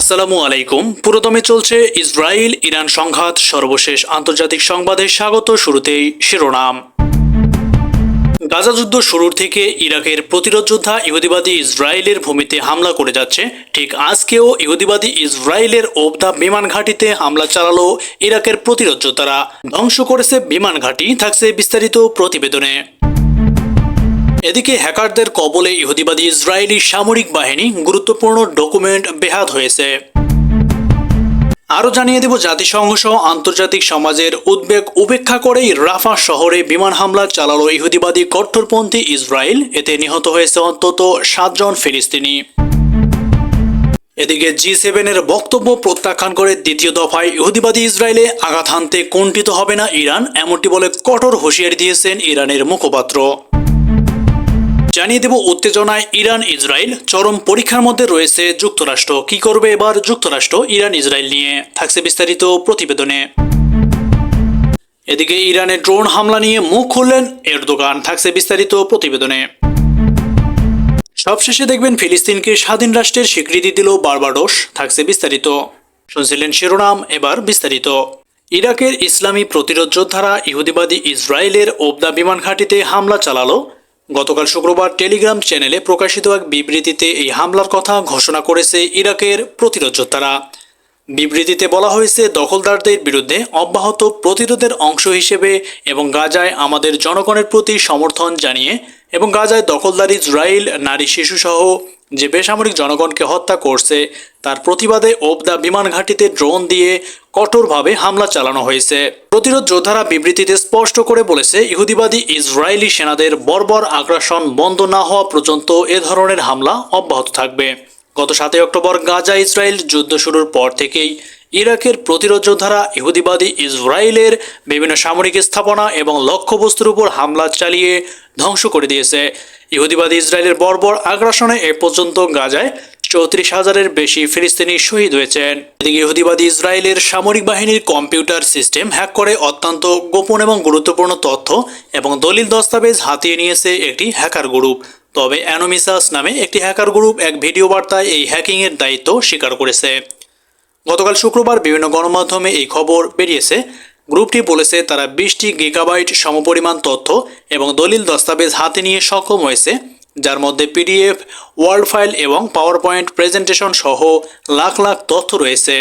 আসসালামু আলাইকুম। পুরোদমে চলছে ইসরায়েল ইরান সংঘাত। সর্বশেষ আন্তর্জাতিক সংবাদে স্বাগত শুরুতেই শিরোনাম। গাজা যুদ্ধ শুরুর থেকে ইরাকের প্রতিরোধ যোদ্ধা ইহুদিবাদী ইসরায়েলের ভূমিতে হামলা করে যাচ্ছে। ঠিক আজকেও ইহুদিবাদী ইসরায়েলের ওবদা বিমান ঘাঁটিতে হামলা চালালো ইরাকের প্রতিরোধ যোদ্ধারা। ধ্বংস করেছে বিমান ঘাঁটি, থাকছে বিস্তারিত প্রতিবেদনে। এদিকে হ্যাকারদের কবলে ইহুদিবাদী ইসরায়েলি সামরিক বাহিনী গুরুত্বপূর্ণ ডকুমেন্ট বেহাত হয়েছে। আরও জানিয়ে দেব, জাতিসংঘ সহ আন্তর্জাতিক সমাজের উদ্বেগ উপেক্ষা করেই রাফা শহরে বিমান হামলা চালালো ইহুদিবাদী কট্টরপন্থী ইসরায়েল। এতে নিহত হয়েছে অন্তত সাতজন ফিলিস্তিনি। এদিকে জি সেভেনের বক্তব্য প্রত্যাখ্যান করে দ্বিতীয় দফায় ইহুদিবাদী ইসরায়েলে আঘাত হানতে কুণ্ঠিত হবে না ইরান, এমনটি বলে কঠোর হুঁশিয়ারি দিয়েছেন ইরানের মুখপাত্র। জানিয়ে দেব উত্তেজনায় ইরান, ইসরায়েল। চরম পরীক্ষার মধ্যে রয়েছে যুক্তরাষ্ট্র। কি করবে এবার যুক্তরাষ্ট্র ইরান, ইসরায়েল নিয়ে? থাকছে বিস্তারিত প্রতিবেদনে। এদিকে ইরানের ড্রোন হামলা নিয়ে মুখ খুললেন এরদোগান। থাকছে বিস্তারিত প্রতিবেদনে। সবশেষে দেখবেন ফিলিস্তিনকে স্বাধীন রাষ্ট্রের স্বীকৃতি দিল বার্বাডোস। থাকছে বিস্তারিত। শুনছিলেন শিরোনাম, এবার বিস্তারিত। ইরাকের ইসলামী প্রতিরোধ যোদ্ধারা ইহুদিবাদী ইসরায়েলের ওবদা বিমান ঘাঁটিতে হামলা চালালো। গতকাল শুক্রবার টেলিগ্রাম চ্যানেলে প্রকাশিত এক বিবৃতিতে এই হামলার কথা ঘোষণা করেছে ইরাকের প্রতিরোধ যোদ্ধারা বিবৃতিতে বলা হয়েছে, দখলদারদের বিরুদ্ধে অব্যাহত প্রতিরোধের অংশ হিসেবে এবং গাজায় আমাদের জনগণের প্রতি সমর্থন জানিয়ে এবং গাজায় দখলদার ইসরায়েল নারী, শিশুসহ যে বেসামরিক জনগণকে হত্যা করছে, তার প্রতিবাদে ওবদা বিমান ঘাঁটিতে ড্রোন দিয়ে কঠোরভাবে হামলা চালানো হয়েছে। প্রতিরোধ যোদ্ধারা বিবৃতিতে স্পষ্ট করে বলেছে, ইহুদিবাদী ইসরায়েলি সেনাদের বর্বর আগ্রাসন বন্ধ না হওয়া পর্যন্ত এ ধরনের হামলা অব্যাহত থাকবে। গত সাতই অক্টোবর গাজা ইসরায়েল যুদ্ধ শুরুর পর থেকেই ইরাকের প্রতিরোধ যোদ্ধারা ইহুদিবাদী ইসরায়েলের বিভিন্ন সামরিক স্থাপনা এবং লক্ষ্যবস্তুর উপর হামলা চালিয়ে ধ্বংস করে দিয়েছে। ইহুদিবাদী ইসরায়েলের বর্বর আগ্রাসনে এ পর্যন্ত গাজায় চৌত্রিশ হাজারের বেশি ফিলিস্তিনি শহীদ হয়েছেন। এদিকে ইহুদিবাদী ইসরায়েলের সামরিক বাহিনীর কম্পিউটার সিস্টেম হ্যাক করে অত্যন্ত গোপন এবং গুরুত্বপূর্ণ তথ্য এবং দলিল দস্তাবেজ হাতিয়ে নিয়েছে একটি হ্যাকার গ্রুপ। তবে অ্যানোমিসাস নামে একটি হ্যাকার গ্রুপ এক ভিডিও বার্তায় এই হ্যাকিংয়ের দায়িত্ব স্বীকার করেছে। গতকাল শুক্রবার বিভিন্ন গণমাধ্যমে এই খবর বেরিয়েছে। গ্রুপটি বলেছে, তারা বিশটি গিগাবাইট সমপরিমাণ তথ্য এবং দলিল দস্তাবেজ হাতে নিয়ে সক্ষম হয়েছে, যার মধ্যে পিডিএফ, ওয়ার্ড ফাইল এবং পাওয়ার পয়েন্ট প্রেজেন্টেশন সহ লাখ লাখ তথ্য রয়েছে।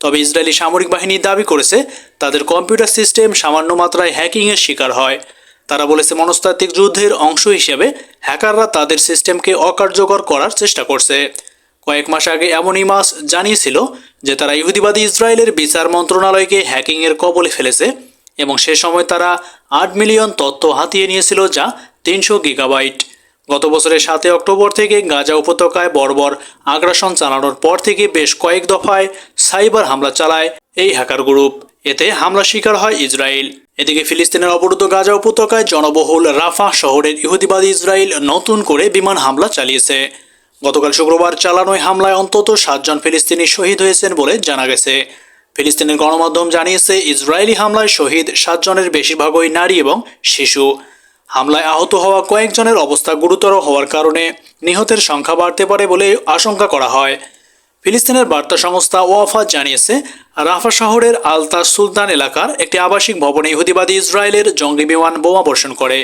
তবে ইসরায়েলি সামরিক বাহিনী দাবি করেছে, তাদের কম্পিউটার সিস্টেম সামান্য মাত্রায় হ্যাকিংয়ের শিকার হয়। তারা বলেছে, মনস্তাত্ত্বিক যুদ্ধের অংশ হিসেবে হ্যাকাররা তাদের সিস্টেমকে অকার্যকর করার চেষ্টা করছে। কয়েক মাস আগে এমনই মাস জানিয়েছিল যে তারা ইহুদিবাদী ইসরায়েলের বিচার মন্ত্রণালয়কে হ্যাকিংয়ের কবলে ফেলেছে এবং সে সময় তারা আট মিলিয়ন তথ্য হাতিয়ে নিয়েছিল যা তিনশো গিগাবাইট। গত বছরের সাতই অক্টোবর থেকে গাজা উপত্যকায় বর্বর আগ্রাসন চালানোর পর থেকে বেশ কয়েক দফায় সাইবার হামলা চালায় এই হ্যাকার গ্রুপ। এতে হামলা শিকার হয় ইসরায়েল। এদিকে ফিলিস্তিনের অবরুদ্ধ গাজা উপত্যকায় জনবহুল রাফা শহরের ইহুদিবাদী ইসরায়েল নতুন করে বিমান হামলা চালিয়েছে। গতকাল শুক্রবার চালানো হামলায় অন্তত সাতজন ফিলিস্তিনি শহীদ হয়েছেন বলে জানা গেছে। ফিলিস্তিনের গণমাধ্যম জানিয়েছে, ইসরায়েলি হামলায় শহীদ সাতজনের বেশিরভাগই নারী এবং শিশু। হামলায় আহত হওয়া কয়েকজনের অবস্থা গুরুতর হওয়ার কারণে নিহতের সংখ্যা বাড়তে পারে বলে আশঙ্কা করা হয়। ফিলিস্তিনের বার্তা সংস্থা ওয়াফা জানিয়েছে, রাফা শহরের আলতা সুলতান এলাকার একটি আবাসিক ভবনে ইহুদিবাদী ইসরায়েলের জঙ্গি বিমান বোমা বর্ষণ করে।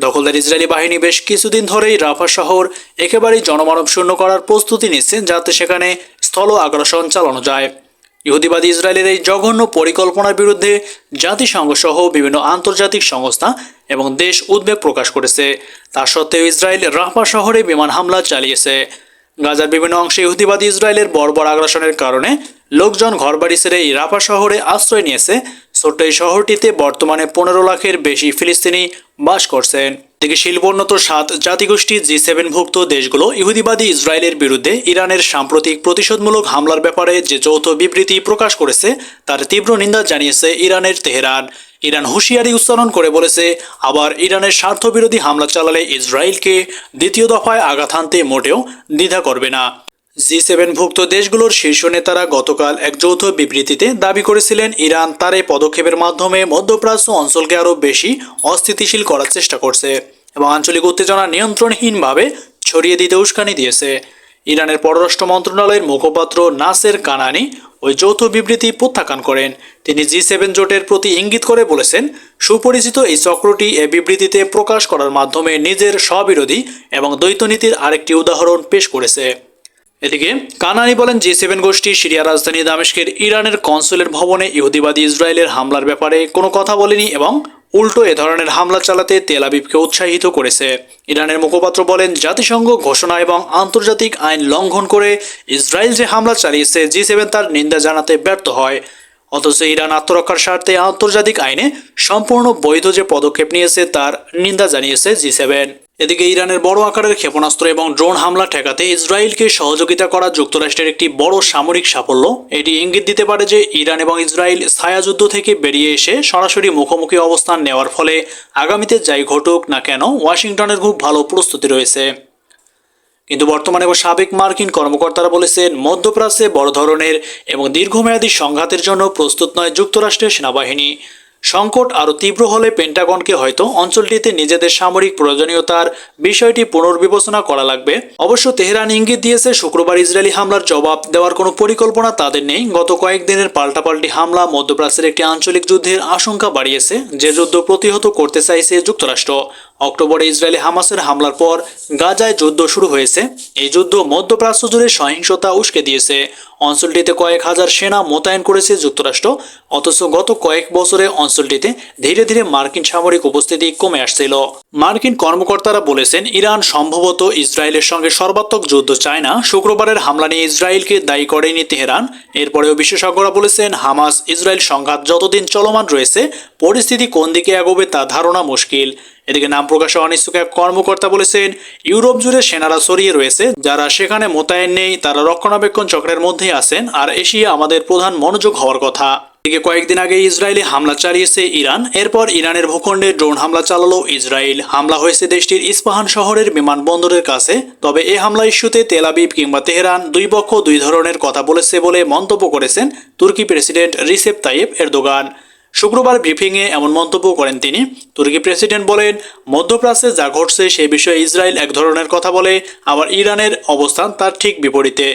দখলদার ইসরায়েলি বাহিনী বেশ কিছুদিন ধরেই রাফা শহর একেবারেই জনমানব শূন্য করার প্রস্তুতি নিচ্ছেন, যাতে সেখানে স্থল আগ্রাসন চালানো যায়। ইহুদিবাদী ইসরায়েলের এই জঘন্য পরিকল্পনার বিরুদ্ধে জাতিসংঘ সহ বিভিন্ন আন্তর্জাতিক সংস্থা এবং দেশ উদ্বেগ প্রকাশ করেছে। তা সত্ত্বেও ইসরায়েল রাফা শহরে বিমান হামলা চালিয়েছে। গাজার বিভিন্ন অংশে ইহুদিবাদী ইসরায়েলের বর্বর আগ্রাসনের কারণে লোকজন ঘরবাড়ি ছেড়ে এই রাফা শহরে আশ্রয় নিয়েছে। ছোট্ট এই শহরটিতে বর্তমানে পনেরো লাখের বেশি ফিলিস্তিনি বাস করছেন। এদিকে শিল্পোন্নত সাত জাতিগোষ্ঠী জি সেভেনভুক্ত দেশগুলো ইহুদিবাদী ইসরায়েলের বিরুদ্ধে ইরানের সাম্প্রতিক প্রতিশোধমূলক হামলার ব্যাপারে যে যৌথ বিবৃতি প্রকাশ করেছে, তার তীব্র নিন্দা জানিয়েছে ইরানের তেহরান। ইরান হুঁশিয়ারি উচ্চারণ করে বলেছে, আবার ইরানের স্বার্থবিরোধী হামলা চালালে ইসরায়েলকে দ্বিতীয় দফায় আঘাত হানতে মোটেও দ্বিধা করবে না। জি সেভেনভুক্ত দেশগুলোর শীর্ষ নেতারা গতকাল এক যৌথ বিবৃতিতে দাবি করেছিলেন, ইরান তার এই পদক্ষেপের মাধ্যমে মধ্যপ্রাচ্য অঞ্চলকে আরও বেশি অস্থিতিশীল করার চেষ্টা করছে এবং আঞ্চলিক উত্তেজনা নিয়ন্ত্রণহীনভাবে ছড়িয়ে দিতে উস্কানি দিয়েছে। ইরানের পররাষ্ট্র মন্ত্রণালয়ের মুখপাত্র নাসের কানানি ওই যৌথ বিবৃতি প্রত্যাখ্যান করেন। তিনি জি সেভেন জোটের প্রতি ইঙ্গিত করে বলেছেন, সুপরিচিত এই চক্রটি এ বিবৃতিতে প্রকাশ করার মাধ্যমে নিজের স্ববিরোধী এবং দ্বৈতনীতির আরেকটি উদাহরণ পেশ করেছে। এদিকে কানানি বলেন জি সেভেন গোষ্ঠী সিরিয়া রাজধানী দামেস্কের ইরানের কনসুলেট ভবনে ইহুদিবাদী ইসরায়েলের হামলার ব্যাপারে কোনো কথা বলেনি এবং উল্টো এ ধরনের হামলা চালাতে তেল আবিবকে উৎসাহিত করেছে। ইরানের মুখপাত্র বলেন, জাতিসংঘ ঘোষণা এবং আন্তর্জাতিক আইন লঙ্ঘন করে ইসরায়েল যে হামলা চালিয়েছে জি সেভেন তার নিন্দা জানাতে ব্যর্থ হয়। অথচ ইরান আত্মরক্ষার স্বার্থে আন্তর্জাতিক আইনে সম্পূর্ণ বৈধ যে পদক্ষেপ নিয়েছে, তার নিন্দা জানিয়েছে জি সেভেন এদিকে ইরানের বড় আকারের ক্ষেপণাস্ত্র এবং ড্রোন হামলা ঠেকাতে ইসরায়েলকে সহযোগিতা করা যুক্তরাষ্ট্রের একটি বড় সামরিক সাফল্য। এটি ইঙ্গিত দিতে পারে যে ইরান এবং ইসরায়েল ছায়াযুদ্ধ থেকে বেরিয়ে এসে সরাসরি মুখোমুখি অবস্থান নেওয়ার ফলে আগামীতে যাই ঘটুক না কেন ওয়াশিংটনের খুব ভালো প্রস্তুতি রয়েছে। কিন্তু বর্তমানে সাবেক মার্কিন কর্মকর্তারা বলেছেন, মধ্যপ্রাচ্যে বড় ধরনের এবং দীর্ঘমেয়াদী সংঘাতের জন্য প্রস্তুত নয় যুক্তরাষ্ট্রের সেনাবাহিনী। সংকট আরও তীব্র হলে পেন্টাগনকে হয়তো অঞ্চলটিতে নিজেদের সামরিক প্রয়োজনীয়তার বিষয়টি পুনর্বিবেচনা করা লাগবে। অবশ্য তেহরান ইঙ্গিত দিয়েছে, শুক্রবার ইসরায়েলি হামলার জবাব দেওয়ার কোনো পরিকল্পনা তাদের নেই। গত কয়েকদিনের পাল্টাপাল্টি হামলা মধ্যপ্রাচ্যের একটি আঞ্চলিক যুদ্ধের আশঙ্কা বাড়িয়েছে। যে যুদ্ধ প্রতিহত করতে চাইছে যুক্তরাষ্ট্র। অক্টোবরে ইসরায়েলি হামাসের হামলার পর গাজায় যুদ্ধ শুরু হয়েছে। এই যুদ্ধ মধ্যপ্রাচ্য জুড়ে সহিংসতা উস্কে দিয়েছে। অঞ্চলটিতে কয়েক হাজার সেনা মোতায়েন করেছে যুক্তরাষ্ট্র, অথচ গত কয়েক বছরে অঞ্চলটিতে ধীরে ধীরে মার্কিন সামরিক উপস্থিতি কমে আসছিল। মার্কিন কর্মকর্তারা বলেছেন, ইরান সম্ভবত ইসরায়েলের সঙ্গে সর্বাত্মক যুদ্ধ চায় না। শুক্রবারের হামলা নিয়ে ইসরায়েলকে দায়ী করেনি তেহরান। এরপরেও বিশেষজ্ঞরা বলেছেন, হামাস ইসরায়েল সংঘাত যতদিন চলমান রয়েছে, পরিস্থিতি কোন দিকে এগোবে তা ধারণা মুশকিল। এদিকে নাম প্রকাশে অনিচ্ছুক এক কর্মকর্তা বলেছেন, ইউরোপ জুড়ে সেনারা ছড়িয়ে রয়েছে, যারা সেখানে মোতায়েন নেই, তারা রক্ষণাবেক্ষণ চক্রের মধ্যেই আছেন, আর এশিয়া আমাদের প্রধান মনোযোগ হওয়ার কথা। এদিকে কয়েকদিন আগে ইসরায়েলে হামলা চালিয়েছে ইরান, এরপর ইরানের ভূখণ্ডে ড্রোন হামলা চালালো ইসরায়েল। হামলা হয়েছে দেশটির ইস্পাহান শহরের বিমানবন্দরের কাছে, তবে এ হামলা ইস্যুতে তেল আবিব কিংবা তেহরান দুই পক্ষ দুই ধরনের কথা বলেছে বলে মন্তব্য করেছেন তুর্কি প্রেসিডেন্ট রিসেপ তাইয়েব এরদোগান। শুক্রবার ব্রিফিংয়ে এমন মন্তব্য করেন তিনি। তুর্কি প্রেসিডেন্ট বলেন, মধ্যপ্রাচ্যে যা ঘটছে সে বিষয়ে ইসরায়েল এক ধরনের কথা বলে, আবার ইরানের অবস্থান তার ঠিক বিপরীতে।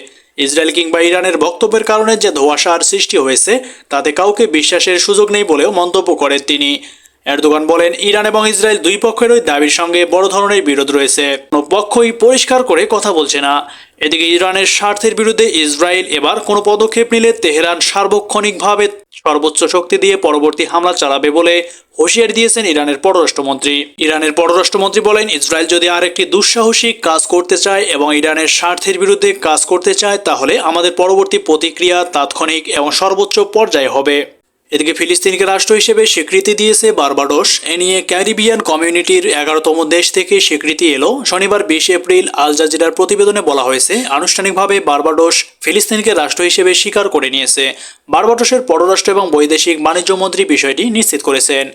ইসরায়েল কিংবা ইরানের বক্তব্যের কারণে যে ধোঁয়াশার সৃষ্টি হয়েছে, তাতে কাউকে বিশ্বাসের সুযোগ নেই বলেও মন্তব্য করেন তিনি। এরদোগান বলেন, ইরান এবং ইসরায়েল দুই পক্ষেরই দাবির সঙ্গে বড় ধরনের বিরোধ রয়েছে। কোনো পক্ষই পরিষ্কার করে কথা বলছে না। এদিকে ইরানের স্বার্থের বিরুদ্ধে ইসরায়েল এবার কোনো পদক্ষেপ নিলে তেহরান সার্বক্ষণিকভাবে সর্বোচ্চ শক্তি দিয়ে পরবর্তী হামলা চালাবে বলে হুঁশিয়ারি দিয়েছেন ইরানের পররাষ্ট্রমন্ত্রী। ইরানের পররাষ্ট্রমন্ত্রী বলেন, ইসরায়েল যদি আরেকটি দুঃসাহসিক কাজ করতে চায় এবং ইরানের স্বার্থের বিরুদ্ধে কাজ করতে চায়, তাহলে আমাদের পরবর্তী প্রতিক্রিয়া তাৎক্ষণিক এবং সর্বোচ্চ পর্যায়ে হবে। এদিকে ফিলিস্তিনকে রাষ্ট্র হিসেবে স্বীকৃতি দিয়েছে বার্বাডোস। এ নিয়ে ক্যারিবিয়ান কমিউনিটির এগারোতম দেশ থেকে স্বীকৃতি এলো। শনিবার বিশ এপ্রিল আল জাজিরার প্রতিবেদনে বলা হয়েছে, আনুষ্ঠানিকভাবে বার্বাডোস ফিলিস্তিনকে রাষ্ট্র হিসেবে স্বীকার করে নিয়েছে। বার্বাডোসের পররাষ্ট্র এবং বৈদেশিক বাণিজ্যমন্ত্রী বিষয়টি নিশ্চিত করেছেন।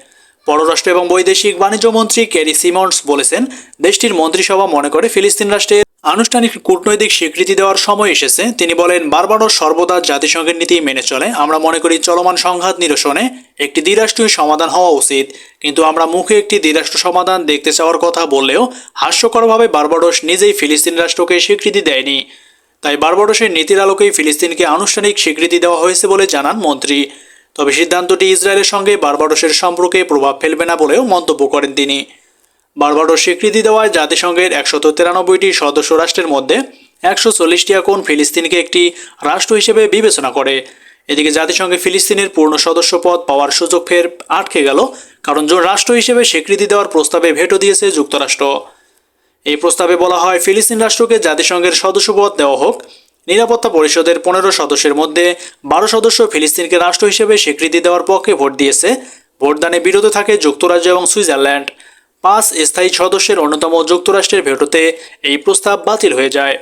পররাষ্ট্র এবং বৈদেশিক বাণিজ্য মন্ত্রী ক্যারি সিমন্স বলেছেন, দেশটির মন্ত্রিসভা মনে করে ফিলিস্তিন রাষ্ট্রের আনুষ্ঠানিক কূটনৈতিক স্বীকৃতি দেওয়ার সময় এসেছে। তিনি বলেন, বারবারও সর্বদা জাতিসংঘের নীতি মেনে চলে। আমরা মনে করি চলমান সংঘাত নিরসনে একটি দ্বিরাষ্ট্রীয় সমাধান হওয়া উচিত। কিন্তু আমরা মুখে একটি দ্বিরাষ্ট্র সমাধান দেখতে চাওয়ার কথা বললেও হাস্যকরভাবে বারবাডোস নিজেই ফিলিস্তিন রাষ্ট্রকে স্বীকৃতি দেয়নি। তাই বারবাডোসের নীতির আলোকেই ফিলিস্তিনকে আনুষ্ঠানিক স্বীকৃতি দেওয়া হয়েছে বলে জানান মন্ত্রী। তবে সিদ্ধান্তটি ইসরায়েলের সঙ্গে বারবাডোসের সম্পর্কে প্রভাব ফেলবে না বলেও মন্তব্য করেন তিনি। বারবাডোস স্বীকৃতি দেওয়ায় জাতিসংঘের একশত তিরানব্বইটি সদস্য রাষ্ট্রের মধ্যে একশো চল্লিশটি এখন ফিলিস্তিনকে একটি রাষ্ট্র হিসেবে বিবেচনা করে। এদিকে জাতিসংঘে ফিলিস্তিনের পূর্ণ সদস্য পদ পাওয়ার সুযোগ ফের আটকে গেল, কারণ রাষ্ট্র হিসেবে স্বীকৃতি দেওয়ার প্রস্তাবে ভেটো দিয়েছে যুক্তরাষ্ট্র। এই প্রস্তাবে বলা হয়, ফিলিস্তিন রাষ্ট্রকে জাতিসংঘের সদস্যপদ দেওয়া হোক নিরাপত্তা পরিষদের পনেরো সদস্যের মধ্যে বারো সদস্য ফিলিস্তিনকে রাষ্ট্র হিসেবে স্বীকৃতি দেওয়ার পক্ষে ভোট দিয়েছে। ভোটদানে বিরত থাকে যুক্তরাজ্য এবং সুইজারল্যান্ড। পাঁচ স্থায়ী সদস্যের অন্যতম যুক্তরাষ্ট্রের ভেটোতে এই প্রস্তাব বাতিল হয়ে যায়।